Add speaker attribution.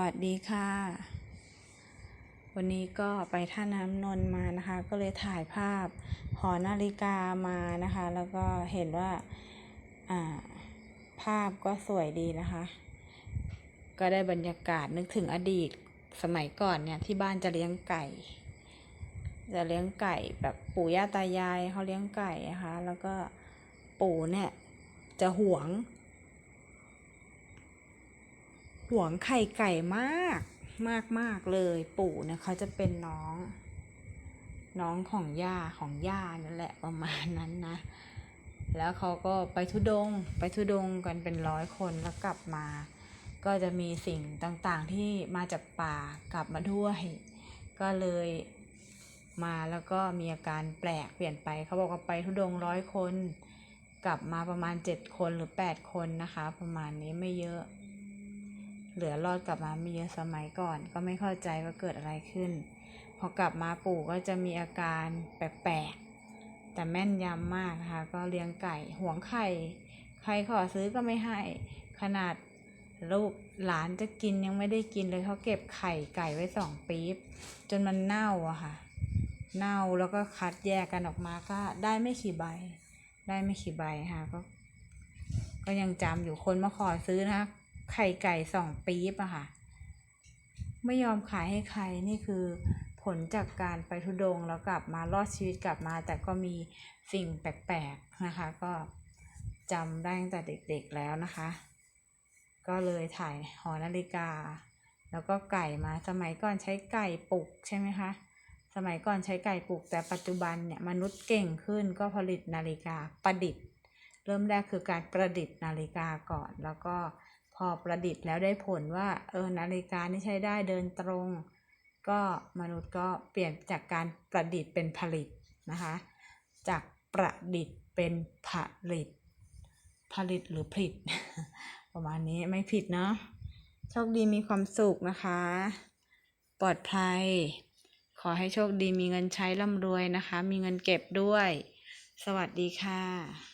Speaker 1: วัสดีค่ะ วันนี้ก็ไปท่าน้ำนนท์มานะคะ ก็เลยถ่ายภาพหอนาฬิกามานะคะ แล้วก็เห็นว่าภาพก็สวยดีนะคะ ก็ได้บรรยากาศนึกถึงอดีตสมัยก่อนเนี่ยที่บ้านจะเลี้ยงไก่ จะเลี้ยงไก่แบบปู่ย่าตายายเขาเลี้ยงไก่นะคะ แล้วก็ปู่เนี่ยจะหวง หวงไข่ไก่มากมากมากเลยปู่เนี่ยเขาจะเป็นน้อง น้องของย่าของย่านั่นแหละประมาณนั้นนะ แล้วเขาก็ไปทุดง ไปทุดงกันเป็นร้อยคนแล้วกลับมา ก็จะมีสิ่งต่างๆที่มาจากป่ากลับมาด้วย ก็เลยมาแล้วก็มีอาการแปลกเปลี่ยนไป เขาบอกว่าไปทุดงร้อยคน กลับมาประมาณเจ็ดคนหรือแปดคนนะคะ ประมาณนี้ไม่เยอะ เหลือรอดกลับมาไม่เยอะสมัยก่อนก็ไม่เข้าใจว่าเกิดอะไรขึ้น พอกลับมาปู่ก็จะมีอาการแปลกๆ แต่แม่นยำมากนะคะ ก็เลี้ยงไก่หวงไข่ ใครขอซื้อก็ไม่ให้ ขนาดลูกหลานจะกินยังไม่ได้กินเลยเขาเก็บไข่ไก่ไว้สองปี๊บจนมันเน่าอะค่ะ เน่าแล้วก็คัดแยกกันออกมาก็ได้ไม่กี่ใบ ได้ไม่กี่ใบค่ะก็ ก็ยังจำอยู่คนมาขอซื้อนะคะ ไข่ไก่สองปี๊บอะค่ะ ไม่ยอมขายให้ใครนี่คือผลจากการไปทุดงแล้วกลับมารอดชีวิตกลับมา แต่ก็มีสิ่งแปลกๆนะคะ ก็จำได้ตั้งแต่เด็กๆแล้วนะคะ ก็เลยถ่ายหอนาฬิกา แล้วก็ไก่มาสมัยก่อนใช้ไก่ปลุกใช่ไหมคะสมัยก่อนใช้ไก่ปลุกแต่ปัจจุบันเนี่ยมนุษย์เก่งขึ้นก็ผลิตนาฬิกาประดิษฐ์ เริ่มแรกคือการประดิษฐ์นาฬิกาก่อน แล้วก็ อประดิษฐ์แล้วได้ผลว่าเออนาฬิกานี่ใช้ได้เดินตรง ก็มนุษย์ก็เปลี่ยนจากการประดิษฐ์เป็นผลิตนะคะ จากประดิษฐ์เป็นผลิต ผลิตหรือผลิต ประมาณนี้ไม่ผิดเนาะโชคดีมีความสุขนะคะ ปลอดภัย ขอให้โชคดีมีเงินใช้ร่ำรวยนะคะ มีเงินเก็บด้วย สวัสดีค่ะ